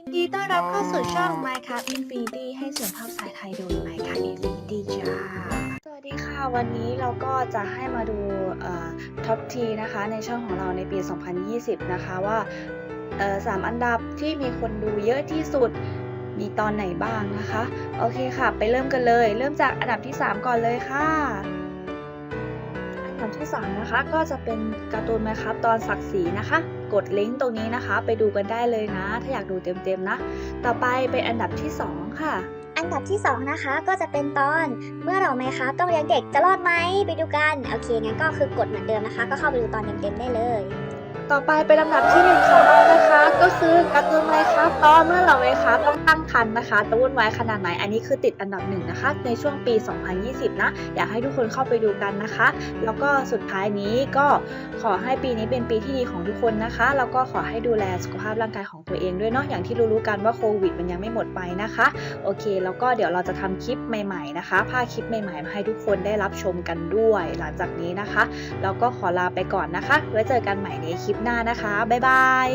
ยินดีต้อนรับเข้าสู่ช่อง Minecraft Infinity ให้เสียงภาพสายไทยโดย Minecraft Infinity จ้า สวัสดีค่ะ วันนี้เราก็จะให้มาดูท็อปทีนะคะในช่องของเราในปี 2020 นะคะว่าเอ่อสามอันดับที่มีคนดูเยอะที่สุดมีตอนไหนบ้างนะคะ โอเคค่ะ ไปเริ่มกันเลย เริ่มจากอันดับที่ 3 ก่อนเลยค่ะ อันดับที่3นะคะก็จะเป็นการ์ตูนไหมครับตอนศักดิ์ศรีนะคะ กดลิงก์ตรงนี้นะคะ ไปดูกันได้เลยนะ ถ้าอยากดูเต็มๆนะ ต่อไปเป็นอันดับที่ 2 ค่ะอันดับที่ 2 นะคะก็จะเป็นตอนเมื่อเราไหมคะต้องเลี้ยงเด็กจะรอดไหมไปดูกัน โอเคงั้นก็คือกดเหมือนเดิมนะคะ ก็เข้าไปดูตอนเต็มๆได้เลย ต่อไปเป็นลำดับที่หนึ่งของเรานะคะ ก็คือการ์ตูนไหม ครับตอเมื่อเราไหมครับต้องตั้งครรภ์นะคะจะวุ่นวายขนาดไหน อันนี้คือติดอันดับหนึ่งนะคะ ในช่วงปี 2020 นะ อยากให้ทุกคนเข้าไปดูกันนะคะ แล้วก็สุดท้ายนี้ก็ขอให้ปีนี้เป็นปีที่ดีของทุกคนนะคะ แล้วก็ขอให้ดูแลสุขภาพร่างกายของตัวเองด้วยเนาะ อย่างที่รู้ๆกันว่าโควิดมันยังไม่หมดไปนะคะ โอเค แล้วก็เดี๋ยวเราจะทำคลิปใหม่ๆนะคะพาคลิปใหม่ๆมาให้ทุกคนได้รับชมกันด้วย หลังจากนี้นะคะ แล้วก็ขอลาไปก่อนนะคะ ไว้เจอกันใหม่ในคลิปหน้านะคะ บ๊ายบาย